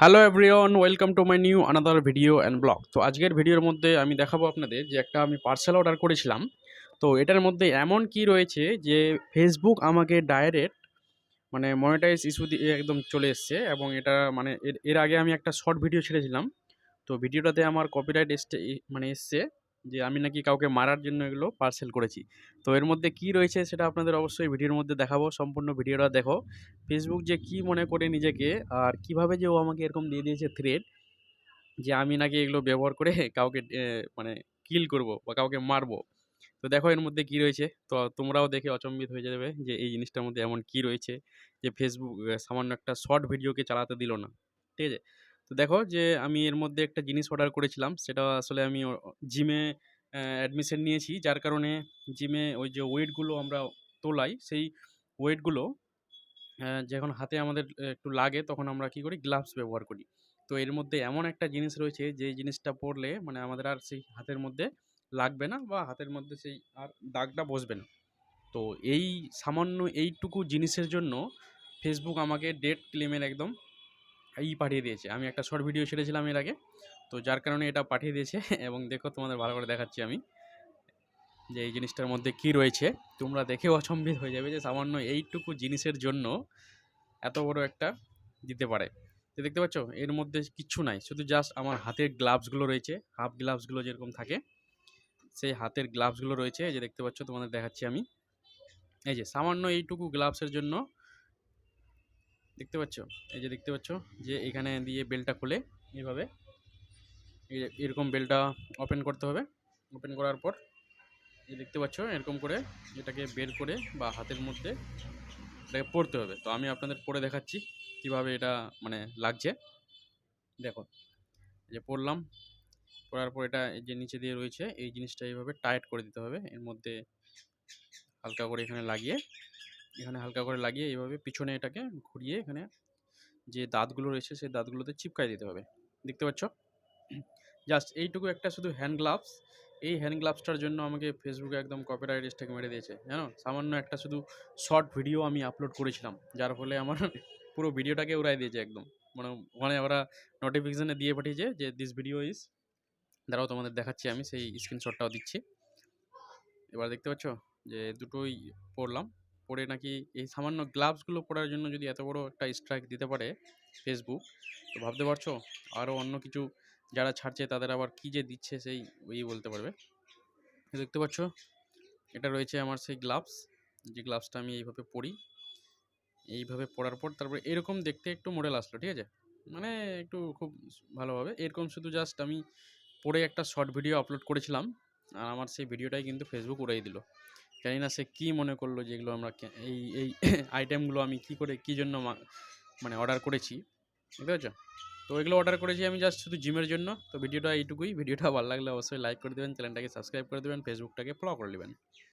Hello everyone welcome to my new another video and blog তো আজকের ভিডিওর মধ্যে আমি দেখাবো আপনাদের যে একটা আমি পার্সেল অর্ডার করেছিলাম। তো এটার মধ্যে এমন কি রয়েছে যে ফেসবুক আমাকে ডাইরেক্ট মানে মনিটাইজ ইস্যু দিয়ে একদম চলে এসছে এবং এটা মানে এর আগে আমি একটা শর্ট ভিডিও ছেড়েছিলাম। তো ভিডিওটাতে আমার কপিরাইট এসছে মানে এসছে। যে আমি নাকি কাউকে মারার জন্য এগুলো পার্সেল করেছি। তো এর মধ্যে কি রয়েছে সেটা আপনাদের অবশ্যই ভিডিওর মধ্যে দেখাবো, সম্পূর্ণ ভিডিওটা দেখো। ফেসবুক যে কি মনে করে নিজেকে আর কীভাবে যে ও আমাকে এরকম দিয়ে দিয়েছে থ্রেড যে আমি নাকি এগুলো ব্যবহার করে কাউকে মানে কিল করব বা কাউকে মারবো। তো দেখো এর মধ্যে কি রয়েছে। তো তোমরাও দেখে অচম্বিত হয়ে যাবে যে এই জিনিসটার মধ্যে এমন কি রয়েছে যে ফেসবুক সামান্য একটা শর্ট ভিডিওকে চালাতে দিল না। ঠিক আছে? তো দেখো যে, আমি এর মধ্যে একটা জিনিস অর্ডার করেছিলাম। সেটা আসলে আমি জিমে অ্যাডমিশন নিয়েছি। যার কারণে জিমে ওই যে ওয়েটগুলো আমরা তোলাই, সেই ওয়েটগুলো যখন হাতে আমাদের একটু লাগে, তখন আমরা কি করি? গ্লাভস ব্যবহার করি। তো এর মধ্যে এমন একটা জিনিস রয়েছে, যে জিনিসটা পরলে মানে আমাদের আর সেই হাতের মধ্যে লাগবে না বা হাতের মধ্যে সেই আর দাগটা বসবে না। তো এই সামান্য এইটুকু জিনিসের জন্য ফেসবুক আমাকে ডেট ক্লেমের একদম ই পাঠিয়ে দিয়েছে। আমি একটা শর্ট ভিডিও ছেড়েছিলাম এর আগে। তো যার কারণে এটা পাঠিয়ে দিয়েছে এবং দেখো তোমাদের ভালো করে দেখাচ্ছি আমি যে এই জিনিসটার মধ্যে কি রয়েছে। তোমরা দেখে অচম্বিত হয়ে যাবে যে সামান্য এইটুকু জিনিসের জন্য এত বড় একটা দিতে পারে। তো দেখতে পাচ্ছ? এর মধ্যে কিচ্ছু নাই। শুধু জাস্ট আমার হাতের গ্লাভসগুলো রয়েছে। হাফ গ্লাভসগুলো যেরকম থাকে, সেই হাতের গ্লাভসগুলো রয়েছে। এই যে দেখতে পাচ্ছ, তোমাদের দেখাচ্ছি আমি। এই যে সামান্য এইটুকু গ্লাভসের জন্য দেখতে পাচ্ছ? এই যে দেখতে পাচ্ছ যে এখানে দিয়ে বেলটা খুলে এইভাবে এই এরকম বেলটা ওপেন করতে হবে। ওপেন করার পর এই দেখতে পাচ্ছ এরকম করে এটাকে বের করে বা হাতের মধ্যে এটাকে পড়তে হবে। তো আমি আপনাদের পরে দেখাচ্ছি কীভাবে এটা মানে লাগছে। দেখো যে পড়লাম, পড়ার পর এটা যে নিচে দিয়ে রয়েছে, এই জিনিসটা এইভাবে টাইট করে দিতে হবে। এর মধ্যে হালকা করে এখানে লাগিয়ে এখানে হালকা করে লাগিয়ে এইভাবে পিছনে এটাকে ঘুরিয়ে এখানে যে দাঁতগুলো রয়েছে, সেই দাঁতগুলোতে চিপকাই দিতে হবে। দেখতে পাচ্ছ? জাস্ট এইটুকু একটা শুধু হ্যান্ড গ্লাভস এই হ্যান্ড গ্লাভসটার জন্য আমাকে ফেসবুকে একদম কপিরাইট স্ট্রাইক মেরে দিয়েছে, জানো? সামান্য একটা শুধু শর্ট ভিডিও আমি আপলোড করেছিলাম, যার ফলে আমার পুরো ভিডিওটাকে উড়াই দিয়েছে একদম। মানে ওখানে ওরা নোটিফিকেশানে দিয়ে পাঠিয়েছে যে দিস ভিডিও ইজ দাঁড়াও তোমাদের দেখাচ্ছি আমি, সেই স্ক্রিনশটটাও দিচ্ছি। এবার দেখতে পাচ্ছ? যে দুটোই পড়লাম। পড়ে নাকি এই সামান্য গ্লাভসগুলো পরার জন্য যদি এত বড় একটা স্ট্রাইক দিতে পারে ফেসবুক তো ভাবতে পারছ? আরও অন্য কিছু যারা ছাড়ছে তাদের আবার কী যে দিচ্ছে সেই ওই বলতে পারবে। দেখতে পাচ্ছ? এটা রয়েছে আমার সেই গ্লাভস যে গ্লাভসটা আমি এইভাবে পরি। এইভাবে পরার পর তারপরে এরকম দেখতে একটু মডেল আসলো, ঠিক আছে? মানে একটু খুব ভালোভাবে এরকম শুধু জাস্ট আমি পরে একটা শর্ট ভিডিও আপলোড করেছিলাম, আর আমার সেই ভিডিওটাই কিন্তু ফেসবুক উড়াই দিল। জানি না সে কী মনে করল যেগুলো আমরা এই এই আইটেমগুলো আমি কি করে, কী জন্য মানে অর্ডার করেছি, বুঝতে পারছ? তো এগুলো অর্ডার করেছি আমি জাস্ট শুধু জিমের জন্য, তো ভিডিওটা এইটুকুই, ভিডিওটা ভালো লাগলে অবশ্যই লাইক করে দেবেন চ্যানেলটাকে সাবস্ক্রাইব করে দেবেন ফেসবুকটাকে ফলো করে নেবেন।